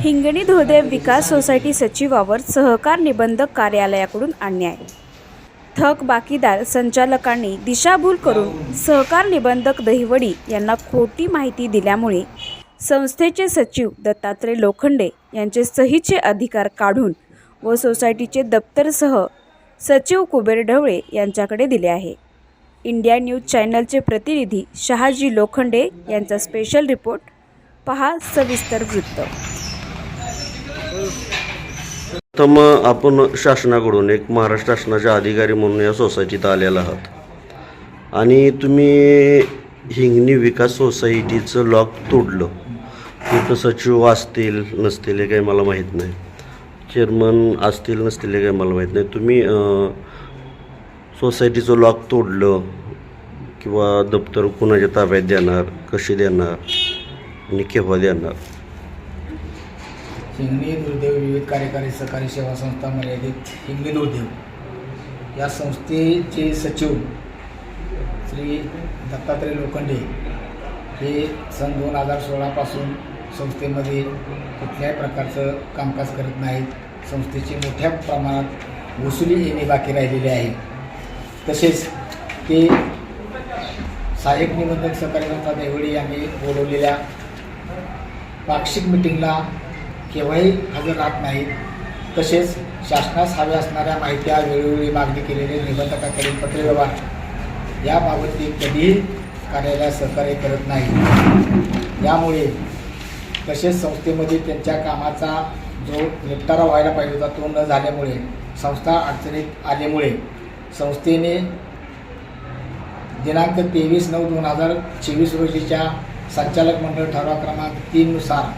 हिंगणी धोदेव विकास society सचिवावर सहकार निबंधक कार्यालयाकडून अन्याय. थक बाकीदार संचालकांनी दिशाभूल करून सहकार निबंधक दहिवडी यांना खोटी माहिती दिल्यामुळे संस्थेचे सचिव दत्तात्रय लोखंडे यांचे सहीचे अधिकार काढून व सोसायटीचे दप्तरसह सचिव कुबेर ढवळे यांच्याकडे दिले आहे. इंडिया न्यूज चॅनलचे प्रतिनिधी शहाजी लोखंडे यांचा स्पेशल रिपोर्ट. पहा सविस्तर वृत्त. प्रथम आपण शासनाकडून एक महाराष्ट्र शासनाच्या अधिकारी म्हणून या सोसायटीत आलेला आहात. आणि तुम्ही हिंगणी विकास सोसायटीचं लॉक तोडलं. तिथं सचिव असतील नसतील हे काही मला माहीत नाही. चेअरमन असतील नसतील हे काही मला माहीत नाही. तुम्ही सोसायटीचं लॉक तोडलं किंवा दप्तर कुणाच्या ताब्यात देणार कशी देणार आणि केव्हा देणार? हिंगणी दुर्दैव विविध कार्यकारी सहकारी सेवा संस्था मर्यादित हिंगणी दुर्दैव. या संस्थेचे सचिव श्री दत्तात्रय लोखंडे हे सन दोन हजार सोळापासून संस्थेमध्ये कुठल्याही प्रकारचं कामकाज करत नाहीत. संस्थेची मोठ्या प्रमाणात वसुली येणे बाकी राहिलेली आहे. तसेच ते सहाय्यक निबंधक सहकारी संस्था देवडी यांनी बोलवलेल्या पाक्षिक मिटिंगला केव्हाही हजर राहत नाहीत. तसेच शासनास हव्या असणाऱ्या माहित्या वेळोवेळी मागणी केलेले निबंधकाकडील पत्रव्यवहार याबाबत ते कधीही कार्यालयात सहकार्य करत नाही. यामुळे तसेच संस्थेमध्ये त्यांच्या कामाचा जो निपटारा व्हायला पाहिजे होता तो न झाल्यामुळे संस्था अडचणीत आल्यामुळे संस्थेने दिनांक तेवीस नऊ दोन हजार चोवीस रोजीच्या संचालक मंडळ ठराव क्रमांक तीननुसार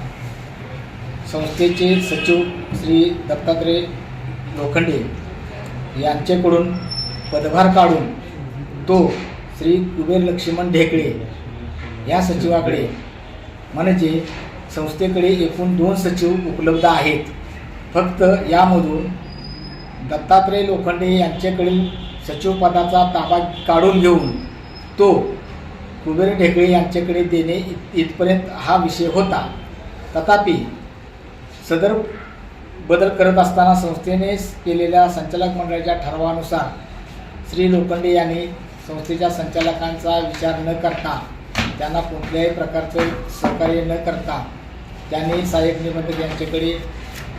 संस्थेचे सचिव श्री दत्तात्रय लोखंडे यांच्याकडून पदभार काढून तो श्री कुबेर लक्ष्मण ढेकळे या सचिवाकडे म्हणजे संस्थेकडे एकूण दोन सचिव उपलब्ध आहेत. फक्त यामधून दत्तात्रय लोखंडे यांच्याकडील सचिवपदाचा ताबा काढून घेऊन तो कुबेर ढेकळे यांच्याकडे देणे इत इथपर्यंत हा विषय होता. तथापि सदर बदल करत असताना संस्थेने केलेल्या संचालक मंडळाच्या ठरावानुसार श्री लोखंडे यांनी संस्थेच्या संचालकांचा विचार न करता त्यांना कोणत्याही प्रकारचे सहकार्य न करता त्यांनी सहाय्यक निबंधक यांच्याकडे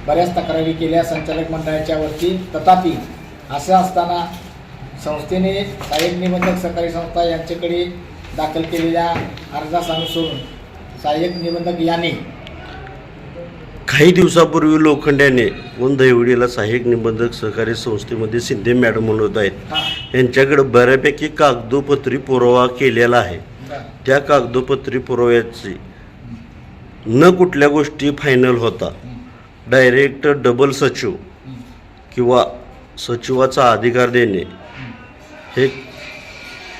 बऱ्याच तक्रारी केल्या संचालक मंडळाच्या वरती. तथापि असं असताना संस्थेने सहाय्यक निबंधक सहकारी संस्था यांच्याकडे दाखल केलेल्या अर्जास अनुसरून सहाय्यक निबंधक यांनी काही दिवसापूर्वी लोखंड्याने कोण दैवडीला सहाय्यक निबंधक सहकारी संस्थेमध्ये सिद्धे मॅडम म्हणून होत आहेत. यांच्याकडे बऱ्यापैकी कागदोपत्री पुरावा केलेला आहे. त्या कागदोपत्री पुराव्याची न कुठल्या गोष्टी फायनल होता. डायरेक्ट डबल सचिव किंवा सचिवाचा अधिकार देणे हे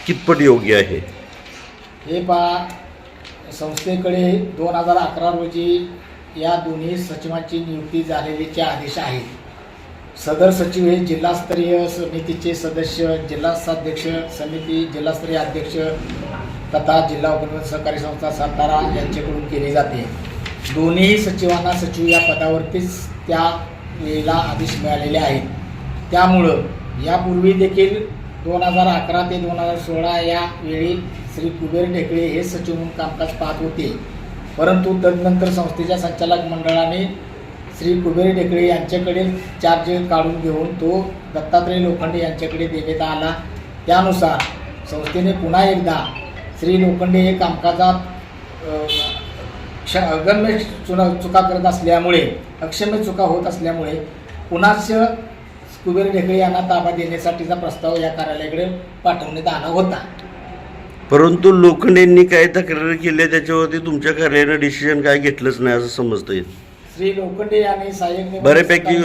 कितपत योग्य आहे? हे पहा संस्थेकडे दोन हजार अकरा रोजी या दोन्ही सचिवांची नियुक्ती झालेलीचे आदेश आहेत. सदर सचिव हे जिल्हास्तरीय समितीचे सदस्य जिल्हाध्यक्ष समिती जिल्हास्तरीय अध्यक्ष तथा जिल्हा उपनिबंध सहकारी संस्था सातारा यांच्याकडून केली जाते. दोन्ही सचिवांना सचिव या पदावरतीच त्या वेळेला आदेश मिळालेले आहेत. त्यामुळं यापूर्वी देखील दोन हजार अकरा ते दोन हजार सोळा या वेळी श्री कुबेर ढेकळे हे सचिव म्हणून कामकाज पाहत होते. परंतु तदनंतर संस्थेच्या संचालक मंडळाने श्री कुबेर ढेकळे यांच्याकडे चार्ज काढून घेऊन तो दत्तात्रय लोखंडे यांच्याकडे देण्यात आला. त्यानुसार संस्थेने पुन्हा एकदा श्री लोखंडे हे कामकाजात क्ष अगम्य चुना चुका करत असल्यामुळे अक्षम्य चुका होत असल्यामुळे पुन्हाच कुबेर ढेकळे यांना ताबा देण्यासाठीचा प्रस्ताव या कार्यालयाकडे पाठवण्यात आला होता. परंतु लोखंडेंनी काय तक्रारी केल्या त्याच्यावरती तुमच्या कार्यालयानं डिसिजन काय घेतलंच नाही असं समजतं येईल श्री लोखंडे यांनी सहाय्यक बऱ्यापैकी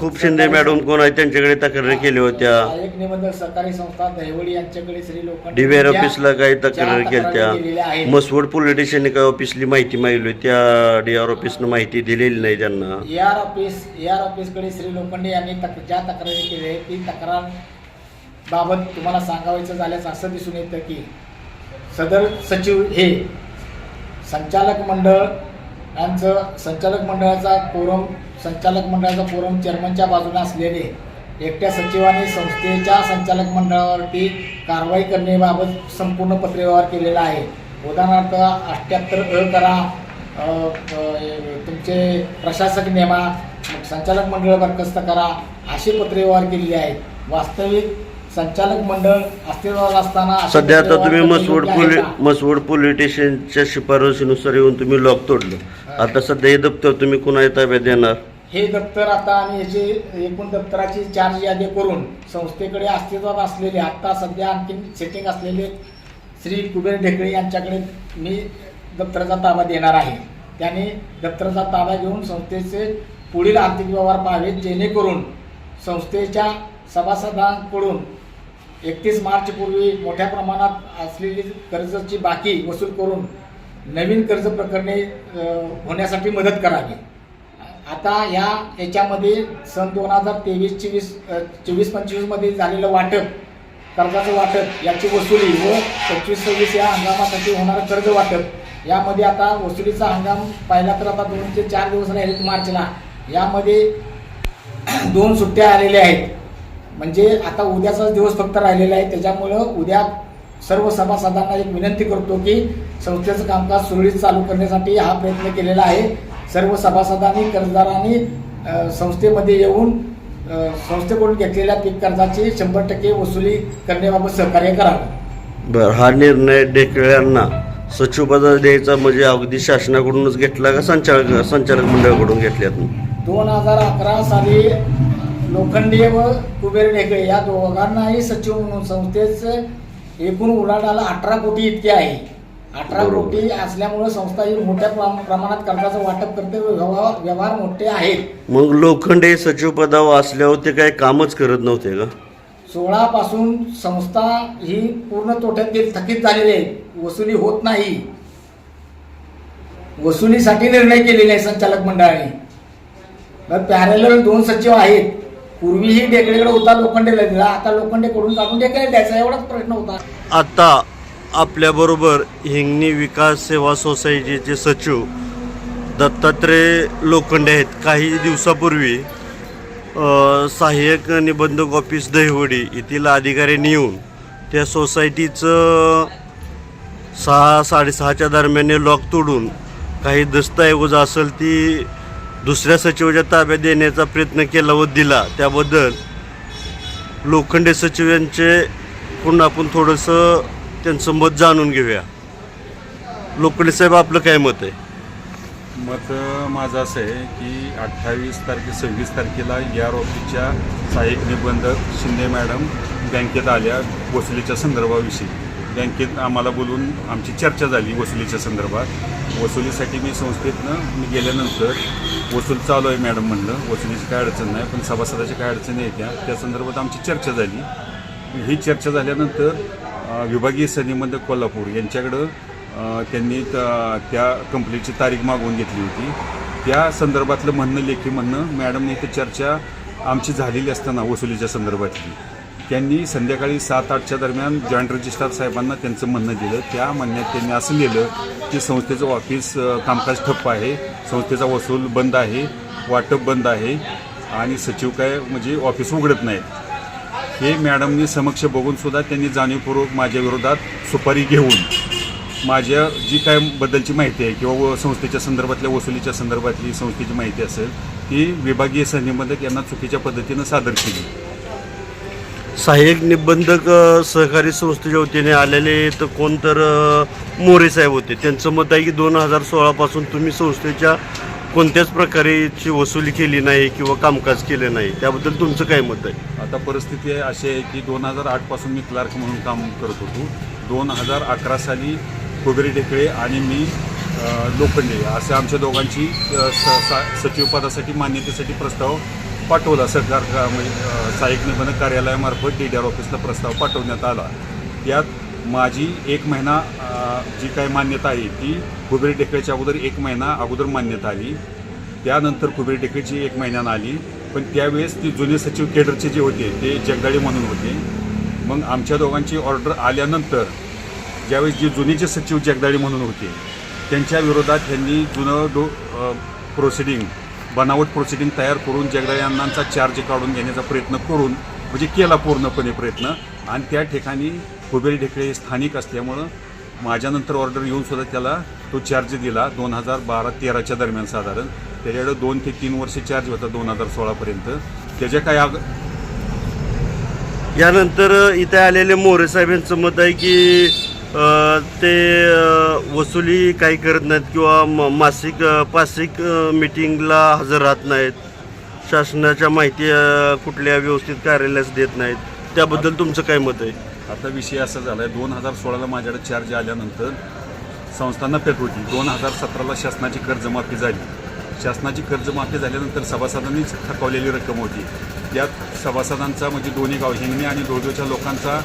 खूप शिंदे मॅडम कोण आहेत त्यांच्याकडे तक्रारी केल्या होत्या. सहाय्यक निबंधक सहकारी संस्था दहिवडी यांच्याकडे श्री लोखंडे डीबीआर यांच्या- ऑफिसला काही तक्रारी केल्या आहेत. मसवड पोलीस स्टेशनने काय ऑफिसली माहिती मागितली त्या डी आर ऑफिसनं माहिती दिलेली नाही त्यांना. A R office A R ऑफिसकडे Shri Lokhande यांनी तक ज्या तक्रारी केल्या आहेत ती तक्रार बाबत तुम्हाला सांगावायचं झाल्यास असं दिसून येतं की सदर सचिव हे. संचालक मंडळ यांचं संचालक मंडळाचा कोरम संचालक मंडळाचा कोरम चेअरमनच्या बाजूने असलेले एकट्या सचिवाने संस्थेच्या संचालक मंडळावरती कारवाई करण्याबाबत संपूर्ण पत्रव्यवहार केलेला आहे. उदाहरणार्थ अठ्ठ्याहत्तर अ करा तुमचे प्रशासक नेमा संचालक मंडळ बरखास्त करा अशी पत्रव्यवहार केलेली आहेत. वास्तविक संचालक मंडळ अस्तित्वात असताना असे सध्या आता तुम्ही मसवड पोलीस? मसवड पोलीस स्टेशनच्या शिफारसीनुसार येऊन तुम्ही लॉक तोडलं. आता सध्या हे दप्तर तुम्ही कुणा ताब्यात देणार? हे दप्तर आता आम्ही याची एकूण दप्तराची चार्ज यादी करून संस्थेकडे अस्तित्वात असलेले आता सध्या आणखी सेटिंग असलेले श्री कुबेर ढेकळे यांच्याकडे मी दप्तराचा ताबा देणार आहे. त्यांनी दप्तराचा ताबा घेऊन संस्थेचे पुढील आर्थिक व्यवहार पाहावेत जेणेकरून संस्थेच्या सभासदांकडून एकतीस मार्चपूर्वी मोठ्या प्रमाणात असलेली कर्जाची बाकी वसूल करून नवीन कर्ज प्रकरणे होण्यासाठी मदत करावी. आता ह्या याच्यामध्ये सन दोन हजार तेवीस चोवीस चोवीस पंचवीसमध्ये झालेलं वाटप कर्जाचं वाटप याची वसुली व पंचवीस सव्वीस या हंगामासाठी होणारं कर्ज वाटप यामध्ये आता वसुलीचा हंगाम पाहिला तर आता दोन ते चार दिवस राहिले मार्चला. यामध्ये दोन सुट्ट्या आलेल्या आहेत. म्हणजे आता उद्याचाच दिवस फक्त राहिलेला आहे त्याच्यामुळं उद्या सर्व सभासदांना एक विनंती करतो की संस्थेचं कामकाज सुरळीत चालू करण्यासाठी हा प्रयत्न केलेला आहे. सर्व सभासदांनी कर्जदारांनी संस्थेमध्ये येऊन संस्थेकडून घेतलेल्या पीक कर्जाची शंभर टक्के वसुली करण्याबाबत सहकार्य करावं बरं हा निर्णय ढेकळ्यांना सचिवपदा द्यायचा म्हणजे अगदी शासनाकडूनच घेतला का संचालक संचालक मंडळाकडून घेतल्यात? दोन हजार अकरा साली लोखंडे व कुबेर ढेकळे या दोघांनाही सचिव म्हणून संस्थेचं एकूण उलाढाल अठरा कोटी इतके आहे. अठरा. कोटी असल्यामुळे संस्था ही मोठ्या प्रम- प्रमाणात कर्जाचं वाटप करते व्यवहार मोठे आहेत. मग लोखंडे सचिवपदावर असल्यावर ते काही कामच करत नव्हते का? सोळा पासून संस्था ही पूर्ण तोट्यात थकीत झालेली आहे. वसुली होत नाही. वसुलीसाठी निर्णय केलेले आहे संचालक मंडळाने. मग पॅरेलल दोन सचिव आहेत. पूर्वीही ढेकळेकडे होता लोखंडेला दिला. आता लोखंडे कडून काढून ढेकळे द्यायचा एवढाच प्रश्न होता. आता आपल्याबरोबर हिंगणी विकास सेवा सोसायटीचे सचिव दत्तात्रय लोखंडे आहेत काही दिवसापूर्वी सहाय्यक निबंधक ऑफिस दहिवडी येथील अधिकाऱ्यांनी येऊन त्या सोसायटीचं सहा साडेसहाच्या दरम्यान लॉक तोडून काही दस्तऐवज असेल ती दुसऱ्या सचिवाच्या ताब्यात देण्याचा प्रयत्न केला व दिला. त्याबद्दल लोखंडे सचिव यांचे पुन्हा आपण थोडंसं त्यांचं मत जाणून घेऊया. लोखंडे साहेब आपलं काय मत आहे? मत माझं असं आहे की अठ्ठावीस तारखे सव्वीस तारखेला या ऑफिसच्या सहाय्यक निबंधक शिंदे मॅडम बँकेत आल्या वसुलीच्या संदर्भाविषयी. बँकेत आम्हाला बोलून आमची चर्चा झाली वसुलीच्या संदर्भात. वसुलीसाठी मी संस्थेतनं मी गेल्यानंतर वसूल चालू आहे मॅडम म्हणलं. वसुलीची काय अडचण नाही पण सभासदाच्या काय अडचणी येत्या त्या संदर्भात आमची चर्चा झाली. ही चर्चा झाल्यानंतर विभागीय सनिबंधक कोल्हापूर यांच्याकडं त्यांनी त्या कंपनीची तारीख मागवून घेतली होती. त्या संदर्भातलं म्हणणं लेखी म्हणणं मॅडमने इथं चर्चा आमची झालेली असताना वसुलीच्या संदर्भातली. त्यांनी संध्याकाळी सात आठच्या दरम्यान जॉईंट रजिस्ट्रार साहेबांना त्यांचं म्हणणं दिलं. त्या म्हणण्यात त्यांनी असं लिहिलं की संस्थेचं ऑफिस कामकाज ठप्प आहे संस्थेचा वसूल बंद आहे वाटप बंद आहे आणि सचिव काय म्हणजे ऑफिस उघडत नाहीत. हे मॅडमनी समक्ष बघूनसुद्धा त्यांनी जाणीवपूर्वक माझ्या विरोधात सुपारी घेऊन माझ्या जी काय बद्दलची माहिती आहे किंवा व संस्थेच्या संदर्भातल्या वसुलीच्या संदर्भातली संस्थेची माहिती असेल ती विभागीय संनिबंधक यांना चुकीच्या पद्धतीनं सादर केली. सहाय्यक निबंधक सहकारी संस्थेच्या वतीने आलेले तर कोण तर मोरे साहेब होते. त्यांचं मत आहे की दोन हजार सोळापासून तुम्ही संस्थेच्या कोणत्याच प्रकारेची वसुली केली नाही किंवा कामकाज केले नाही. त्याबद्दल तुमचं काय मत आहे? आता परिस्थिती आहे अशी आहे की दोन हजार आठपासून मी क्लार्क म्हणून काम करत होतो. दोन हजार अकरा साली कुबेरी ढेकळे आणि मी लोखंडे असे आमच्या दोघांची स- सा- सचिवपदासाठी मान्यतेसाठी प्रस्ताव पाठवला. सरकार म्हणजे सहाय्यक निबंधक कार्यालयामार्फत डी डी आर ऑफिसला प्रस्ताव पाठवण्यात आला. यात माझी एक महिना जी काय मान्यता आहे ती कुबेरी टेकड्याच्या अगोदर एक महिना अगोदर मान्यता आली. त्यानंतर कुबेर टेकडीची एक महिन्यानं आली. पण त्यावेळेस ती जुने सचिव केडरचे जे होते ते जगदाळे म्हणून होते. मग आमच्या दोघांची ऑर्डर आल्यानंतर ज्यावेळेस जे जुनेचे सचिव जगदाळे म्हणून होते त्यांच्या विरोधात त्यांनी जुनं डो प्रोसिडिंग बनावट प्रोसिडिंग तयार करून जगदाळे अण्णांचा चार्ज काढून घेण्याचा प्रयत्न करून म्हणजे केला पूर्णपणे प्रयत्न. आणि त्या ठिकाणी कुबेरी ढेकळे स्थानिक असल्यामुळं माझ्यानंतर ऑर्डर येऊन सुद्धा त्याला तो चार्ज दिला दोन हजार बारा तेराच्या दरम्यान साधारण. त्याच्याकडे दोन ते तीन वर्ष चार्ज होता दोन हजार सोळापर्यंत त्याच्या काय आग यानंतर इथे आलेले मोरे साहेब यांचं मत आहे की ते वसुली काही करत नाहीत किंवा म- मासिक पासिक मिटिंगला हजर राहत नाहीत. शासनाच्या माहिती कुठल्या व्यवस्थित कार्यालयास देत नाहीत. त्याबद्दल तुमचं काय मत आहे? आता विषय असा झाला आहे दोन हजार सोळाला माझ्याकडे चार्ज आल्यानंतर संस्थांना पेट होती. दोन हजार सतराला शासनाची कर्जमाफी झाली. शासनाची कर्जमाफी झाल्यानंतर सभासदांनीच थकवलेली रक्कम होती. त्यात सभासदांचा म्हणजे दोन्ही गाव हिंगणी आणि दोडोच्या लोकांचा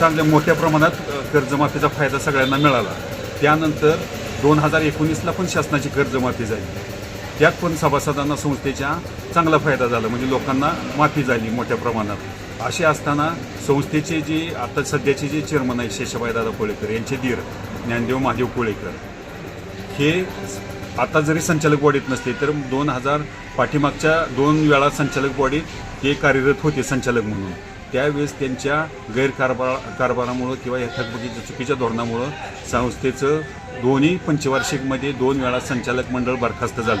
चांगल्या मोठ्या प्रमाणात कर्जमाफीचा फायदा सगळ्यांना मिळाला. त्यानंतर दोन हजार एकोणीसला पण शासनाची कर्जमाफी झाली. त्यात पण सभासदांना संस्थेच्या चांगला फायदा झाला म्हणजे लोकांना माफी झाली मोठ्या प्रमाणात. असे असताना संस्थेचे जे आता सध्याचे जे चेअरमन आहे शेषबाई दादा कोळेकर यांचे धीर ज्ञानदेव महादेव कोळेकर हे आता जरी संचालक बॉडीत नसते तर दोन हजार पाठीमागच्या दोन वेळा संचालक बॉडीत ते कार्यरत होते संचालक म्हणून. त्यावेळेस त्यांच्या गैरकारभार कारभारामुळं किंवा या थकबकीच्या चुकीच्या धोरणामुळं संस्थेचं दोन्ही पंचवार्षिकमध्ये दोन वेळा संचालक मंडळ बरखास्त झालं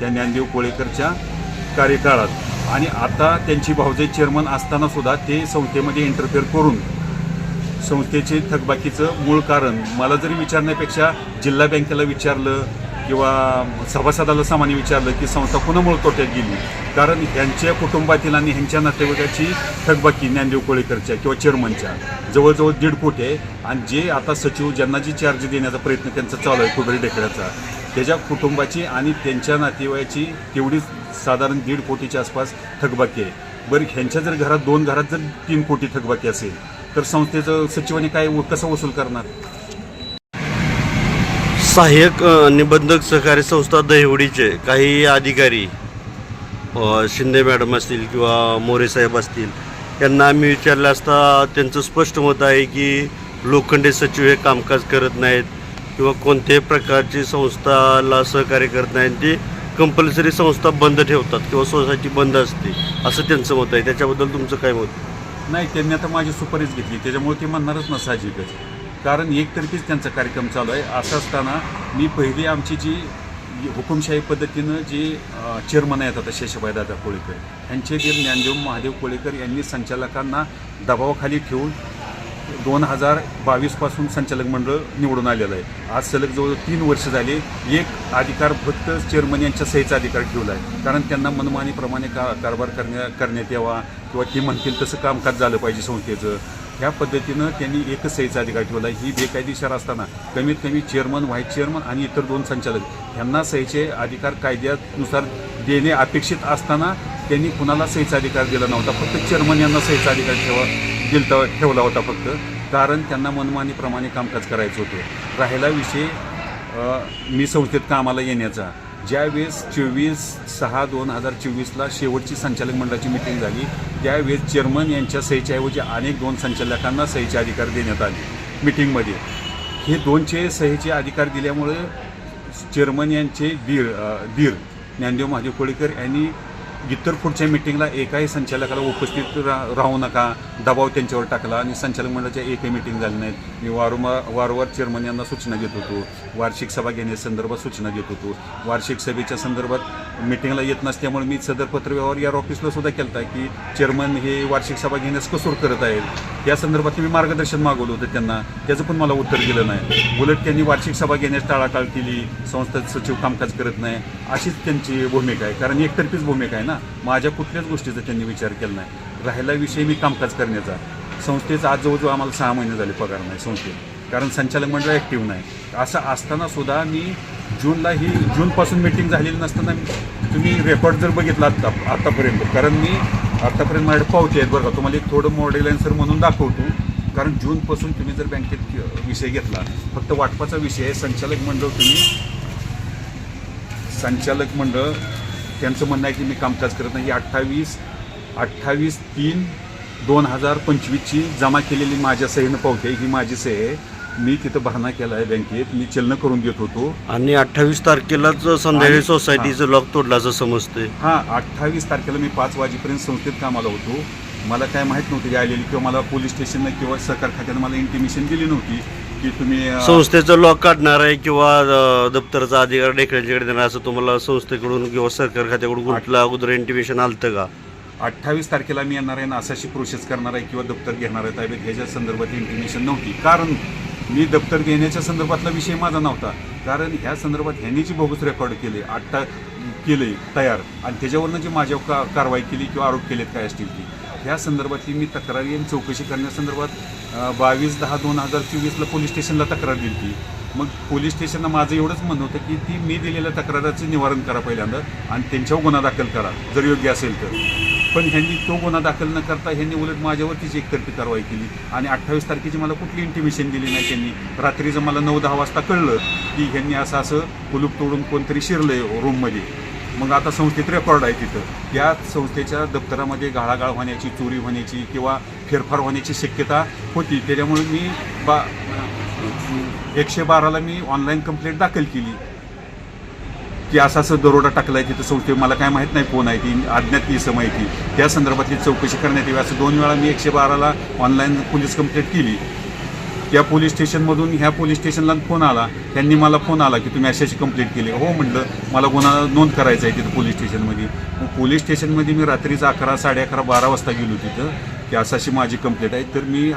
त्या ज्ञानदेव कोळेकरच्या कार्यकाळात. आणि आता त्यांची भाऊजे चेअरमन असताना सुद्धा ते संस्थेमध्ये इंटरफेअर करून संस्थेचे थकबाकीचं मूळ कारण मला जरी विचारण्यापेक्षा जिल्हा बँकेला विचारलं किंवा सभासदाला सामान्य विचारलं की संस्था कुणामुळे तोट्यात गेली? कारण ह्यांच्या कुटुंबातील आणि ह्यांच्या नातेवाईकाची थकबाकी ज्ञानदेव कोळेकरच्या किंवा चेअरमनच्या. जवळजवळ दीड कोटी आहे. आणि जे आता सचिव ज्यांना जी चार्ज देण्याचा प्रयत्न त्यांचा चालू आहे कुबेरी ढेकड्याचा त्याच्या कुटुंबाची आणि त्यांच्या नातेवाईकाची तेवढीच साधारण दीड कोटीच्या आसपास थकबाकी आहे. बरं ह्यांच्या जर घरात दोन घरात जर तीन कोटी थकबाकी असेल तर संस्थेचं सचिवाने काय कसं वसूल करणार? सहाय्यक निबंधक सहकारी संस्था दहिवडीचे काही अधिकारी शिंदे मॅडम असतील किंवा मोरे साहेब असतील यांना आम्ही विचारलं असता त्यांचं स्पष्ट मत आहे की लोखंडे सचिव हे कामकाज करत नाहीत किंवा कोणत्याही प्रकारची संस्थाला सहकार्य करत नाहीत. ते कंपल्सरी संस्था बंद ठेवतात किंवा सोसायटी बंद असते असं त्यांचं मत आहे. त्याच्याबद्दल तुमचं काय मत? नाही त्यांनी आता माझी सुपारीच घेतली. त्याच्यामुळे ते म्हणणारच ना साहजिकच. कारण एकतर्फीच त्यांचा कार्यक्रम चालू आहे. असं असताना मी पहिली आमची जी हुकुमशाही पद्धतीनं जी चेअरमन आहेत आता शेषबाई दादा कोळीकर यांचे जे ज्ञानदेव महादेव कोळीकर यांनी संचालकांना दबावाखाली ठेवून दोन हजार बावीसपासून संचालक मंडळ निवडून आलेलं आहे. आज सलग जवळ तीन वर्ष झाले एक अधिकार फक्त चेअरमन यांच्या सहीचा अधिकार ठेवला आहे. कारण त्यांना मनमानीप्रमाणे का कारभार करण्या करण्यात यावा किंवा ते म्हणतील तसं कामकाज झालं पाहिजे संस्थेचं. ह्या पद्धतीनं त्यांनी एकच सहीचा अधिकार ठेवला. ही बेकायदेशीर असताना कमीत कमी चेअरमन व्हाईस चेअरमन आणि इतर दोन संचालक यांना सहीचे अधिकार कायद्यानुसार देणे अपेक्षित असताना त्यांनी कुणाला सहीचा अधिकार दिला नव्हता. फक्त चेअरमन यांना सहीचा अधिकार ठेवा दिलता ठेवला होता फक्त. कारण त्यांना मनमानीप्रमाणे कामकाज करायचं होतं. राहिला विषय मी संस्थेत कामाला येण्याचा. ज्यावेळेस चोवीस सहा दोन हजार चोवीसला शेवटची संचालक मंडळाची मिटिंग झाली त्यावेळेस चेअरमन यांच्या सहीच्याऐवजी अनेक दोन संचालकांना सहीचे अधिकार देण्यात आले मिटिंगमध्ये हे दोनचे सहीचे अधिकार दिल्यामुळे चेअरमन यांचे दीर दीर ज्ञानदेव महादेव कोळीकर यांनी इतर पुढच्या मिटिंगला एकाही संचालकाला उपस्थित रा राहू नका दबाव त्यांच्यावर टाकला आणि संचालक मंडळाच्या एकही मिटिंग झाली नाहीत. मी वारंवार वारंवार चेअरमन यांना सूचना देत होतो. वार्षिक सभा घेण्यासंदर्भात सूचना देत होतो. वार्षिक सभेच्या संदर्भात मिटिंगला येत नसल्यामुळे मी सदर पत्रव्यवहार या ऑफिसला सुद्धा केला होता की चेअरमन हे वार्षिक सभा घेण्यास कसूर करत आहेत. या संदर्भात मी मार्गदर्शन मागवलं होतं त्यांना. त्याचं पण मला उत्तर दिलं नाही. उलट त्यांनी वार्षिक सभा घेण्यास टाळाटाळ केली. संस्थेत सचिव कामकाज करत नाही. अशीच त्यांची भूमिका आहे. कारण एकतर्फीच भूमिका आहे ना. माझ्या कुठल्याच गोष्टीचा त्यांनी विचार केला नाही. राहिला विषय मी कामकाज करण्याचा. संस्थेचा आज जवळजवळ आम्हाला सहा महिने झाले पगार नाही संस्थेत. कारण संचालक मंडळ ॲक्टिव्ह नाही. असं असताना सुद्धा मी जूनला ही जूनपासून मीटिंग झालेली नसताना तुम्ही रेकॉर्ड जर बघितला आत्ता आत्तापर्यंत कारण मी आत्तापर्यंत माझ्याकडे पावते आहेत बरं का. तुम्हाला एक थोडं मॉडेल आन्सर म्हणून दाखवतो. कारण जूनपासून तुम्ही जर बँकेत विषय घेतला फक्त वाटपाचा विषय आहे. संचालक मंडळ तुम्ही संचालक मंडळ त्यांचं म्हणणं आहे की मी कामकाज करत नाही. अठ्ठावीस अठ्ठावीस तीन दोन हजार पंचवीसची जमा केलेली माझ्या सहीनं पावते ही माझी सही आहे. मी तिथं भरणा केला आहे बँकेत. मी चलन करून देत होतो. आणि अठ्ठावीस तारखेलाच संध्याकाळी सोसायटीचं लॉक तोडला असं समजते हां अठ्ठावीस तारखेला मी पाच वाजेपर्यंत संस्थेत कामाला होतो. मला काय माहीत नव्हतं की आलेली किंवा मला पोलीस स्टेशनला किंवा सहकार खात्यानं मला इंटिमेशन दिली नव्हती की तुम्ही अं, संस्थेचं लॉक काढणार आहे किंवा अं, दप्तराचा अधिकार डेकऱ्यांच्याकडे देणार असं तुम्हाला संस्थेकडून किंवा सरकार खात्याकडून कुठलं अगोदर इंटिमेशन आलतं का? अठ्ठावीस तारखेला मी येणार आहे ना असाशी प्रोसेस करणार आहे किंवा दप्तर घेणार आहे. ताब्यात ह्याच्या संदर्भात इंटिमेशन नव्हती. कारण मी दप्तर देण्याच्या संदर्भातला विषय माझा नव्हता. कारण ह्या संदर्भात ह्यांनी जी बोगस रेकॉर्ड केले आत्ता केले तयार आणि त्याच्यावरनं जी माझ्यावर का कारवाई केली किंवा आरोप केलेत काय असतील ती. ह्या संदर्भातली मी तक्रारी आणि चौकशी करण्यासंदर्भात बावीस दहा दोन हजार चोवीसला पोलीस स्टेशनला तक्रार दिली ती मग पोलीस स्टेशनला माझं एवढंच म्हणणं होतं की ती मी दिलेल्या तक्राराचं निवारण करा पहिल्यांदा आणि त्यांच्यावर गुन्हा दाखल करा जर योग्य असेल तर. पण ह्यांनी तो गुन्हा दाखल न करता ह्यांनी उलट माझ्यावरतीच एकतर्फी कारवाई केली. आणि अठ्ठावीस तारखेची मला कुठली इंटिमेशन दिली नाही त्यांनी. रात्रीचं मला नऊ दहा वाजता कळलं की ह्यांनी असं असं कुलूप तोडून कोणतरी शिरलंय रूममध्ये मग आता संस्थेत रेकॉर्ड आहे तिथं. या संस्थेच्या दप्तरामध्ये गाळागाळ होण्याची चोरी होण्याची किंवा फेरफार होण्याची शक्यता होती. त्याच्यामुळे मी बा एकशे बाराला मी ऑनलाईन कंप्लेंट दाखल केली. की असा असं दरोडा टाकलाय तिथं संस्थे मला काय माहीत नाही कोण आहे ती अज्ञात ती असं माहिती त्या संदर्भातली चौकशी करण्यात यावी. असं दोन वेळा मी एकशे बाराला ऑनलाईन पोलीस कंप्लेंट केली. त्या पोलीस स्टेशनमधून ह्या पोलीस स्टेशनला फोन आला. त्यांनी मला फोन आला की तुम्ही अशाची कंप्लेंट केली. हो म्हटलं मला गुन्हा नोंद करायचा आहे तिथं पोलीस स्टेशनमध्ये. पोलीस स्टेशनमध्ये मी रात्रीचा अकरा साडे अकरा बारा वाजता गेलो तिथं की असं अशी माझी कंप्लेंट आहे. तर मी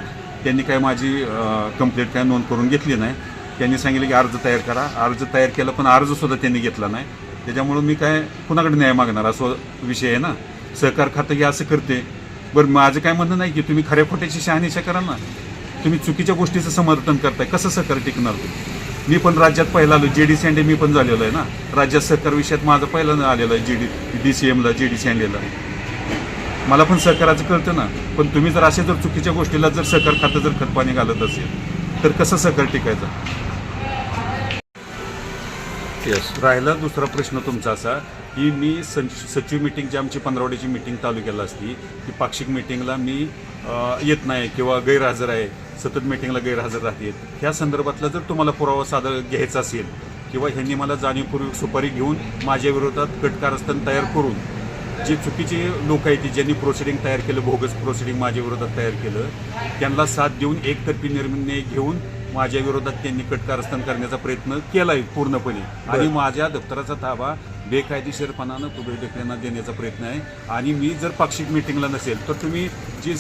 त्यांनी काय माझी कंप्लेंट काय नोंद करून घेतली नाही. त्यांनी सांगितलं की अर्ज तयार करा. अर्ज तयार केला पण अर्जसुद्धा त्यांनी घेतला नाही. त्याच्यामुळं मी काय कुणाकडे न्याय मागणार? असं विषय आहे ना? सहकार खातं हे असं करते. बरं माझं काय म्हणणं नाही की तुम्ही खऱ्या खोट्याची शहानिशा करा ना. तुम्ही चुकीच्या गोष्टीचं समर्थन करताय. कसं सहकार टिकणार तुम्ही मी पण राज्यात पहिला आलो. जे डी सँडे मी पण झालेलो आहे ना? राज्यात सहकार विषयात माझं पहिल्यांदा आलेलं आहे जे डी डी सी एमला जे डी सँडेला मला पण सहकाराचं कळतं ना. पण तुम्ही जर असे जर चुकीच्या गोष्टीला जर सहकार खातं जर खतपाणी घालत असेल तर कसं सहकार टिकायचं? येस राहिला दुसरा प्रश्न तुमचा असा की मी सच- सचिव मिटिंग जी आमची पंधरवड्याची मिटिंग तालुक्याला असती ती पाक्षिक मिटिंगला मी अ, येत नाही किंवा गैरहजर आहे सतत मिटिंगला गैरहजर राहते. ह्या संदर्भातला जर तुम्हाला पुरावा सादर घ्यायचा असेल किंवा ह्यांनी मला जाणीवपूर्वक सुपारी घेऊन माझ्या विरोधात कटकारस्थान तयार करून जे चुकीचे लोक आहेत ती ज्यांनी प्रोसिडिंग तयार केलं बोगस प्रोसिडिंग माझ्या विरोधात तयार केलं त्यांना साथ देऊन एकतर्फी निर्णय घेऊन माझ्या विरोधात त्यांनी कटकारस्थान करण्याचा प्रयत्न केलाय पूर्णपणे. आणि माझ्या दप्तराचा ताबा बेकायदेशीरपणानं पुढे देण्याचा प्रयत्न आहे. आणि मी जर पाक्षिक मिटिंगला नसेल तर तुम्ही जी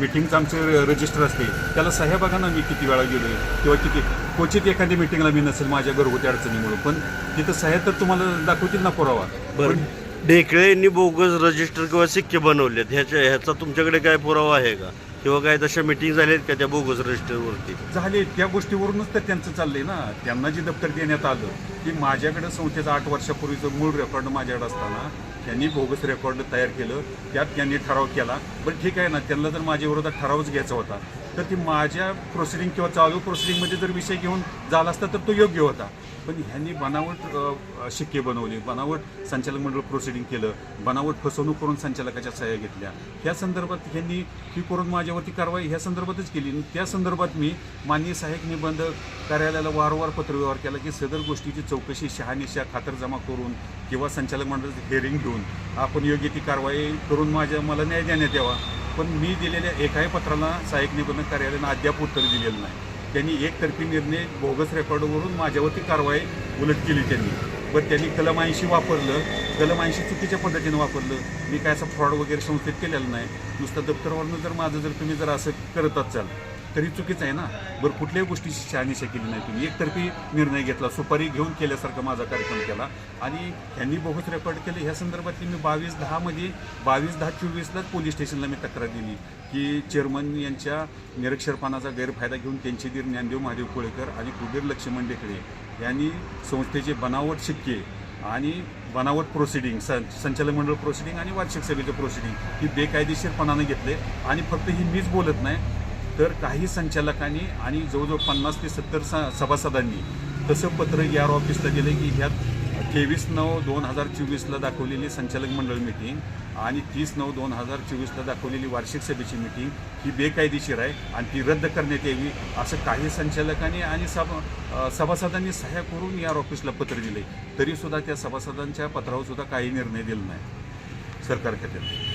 मिटिंगचं आमचं रजिस्टर असते त्याला सह्या बघा ना मी किती वेळा गेलोय किंवा किती क्वचित एखाद्या मिटिंगला मी नसेल माझ्या घरगुती अडचणीमुळे पण तिथं सह्या तर तुम्हाला दाखवतील ना पुरावा. बरं. ढेकळे यांनी बोगस रजिस्टर किंवा सिक्के बनवलेत ह्याच्या ह्याचा तुमच्याकडे काय पुरावा आहे का? किंवा काय तशा मिटिंग झाल्यात का त्या बोगस रजिस्टरवरती झाले त्या गोष्टीवरूनच तर त्यांचं चाललंय ना. त्यांना जे दप्तर देण्यात आलं की माझ्याकडे संस्थेचं आठ वर्षापूर्वीचं मूळ रेकॉर्ड माझ्याकडे असताना त्यांनी बोगस रेकॉर्ड तयार केलं. त्यात त्यांनी ठराव केला. पण ठीक आहे ना. त्यांना जर माझ्या विरोधात ठरावच घ्यायचा होता तर ती माझ्या प्रोसिडिंग किंवा चालू प्रोसिडिंगमध्ये जर विषय घेऊन झाला असता तर तो योग्य होता. पण ह्यांनी बनावट शिक्के बनवले. बनावट संचालक मंडळ प्रोसिडिंग केलं. बनावट फसवणूक करून संचालकाच्या सह्या घेतल्या. ह्या संदर्भात ह्यांनी ही करून माझ्यावरती कारवाई ह्या संदर्भातच केली. आणि त्या संदर्भात मी माननीय सहाय्यक निबंधक कार्यालयाला वारंवार पत्रव्यवहार केला की सदर गोष्टीची चौकशी शहानिशा खातरजमा करून किंवा संचालक मंडळाचं हेअरिंग घेऊन आपण योग्य ती कारवाई करून माझ्या मला न्याय देण्यात यावा. पण मी दिलेल्या एकाही पत्राला सहाय्यक निबंधक कार्यालयानं अद्याप उत्तर दिलेलं नाही. त्यांनी एकतर्फी निर्णय बोगस रेकॉर्डवरून माझ्यावरती कारवाई उलट केली त्यांनी. बरं त्यांनी कलम ऐंशी वापरलं कलम ऐंशी चुकीच्या पद्धतीनं वापरलं. मी काय असं फ्रॉड वगैरे संस्थेत केलेलं नाही. नुसतं दप्तरवरनं जर माझं जर तुम्ही जर असं करत असाल तरी चुकीचं आहे ना? बरं कुठल्याही गोष्टीची शहानिशा केली नाही तुम्ही. एकतर्फी निर्णय घेतला सुपारी घेऊन केल्यासारखा माझा कार्यक्रम केला. आणि ह्यांनी बहुत रेकॉर्ड केले. ह्या संदर्भातली मी बावीस दहामध्ये बावीस दहा चोवीसलाच पोलीस स्टेशनला मी तक्रार दिली की चेअरमन यांच्या निरक्षरपणाचा गैरफायदा घेऊन त्यांचे दीर ज्ञानदेव महादेव कोळेकर आणि कुबीर लक्ष्मण डेकडे यांनी संस्थेचे बनावट शिक्के आणि बनावट प्रोसिडिंग सं संचालक मंडळ प्रोसिडिंग आणि वार्षिक सभेचे प्रोसिडिंग ही बेकायदेशीरपणानं घेतले. आणि फक्त ही मीच बोलत नाही तर काही संचालकांनी आणि जवळजवळ पन्नास ते सत्तर स सभासदांनी तसं पत्र यार ऑफिसला दिलं की ह्यात तेवीस नऊ दोन हजार चोवीसला दाखवलेली संचालक मंडळ मिटिंग आणि तीस नऊ दोन हजार चोवीसला दाखवलेली वार्षिक सभेची मिटिंग ही बेकायदेशीर आहे आणि ती रद्द करण्यात यावी असं काही संचालकांनी आणि सभा सभासदांनी सह्या करून या ऑफिसला पत्र दिले तरीसुद्धा त्या सभासदांच्या पत्रावर सुद्धा काही निर्णय दिला नाही. सरकार खात्यात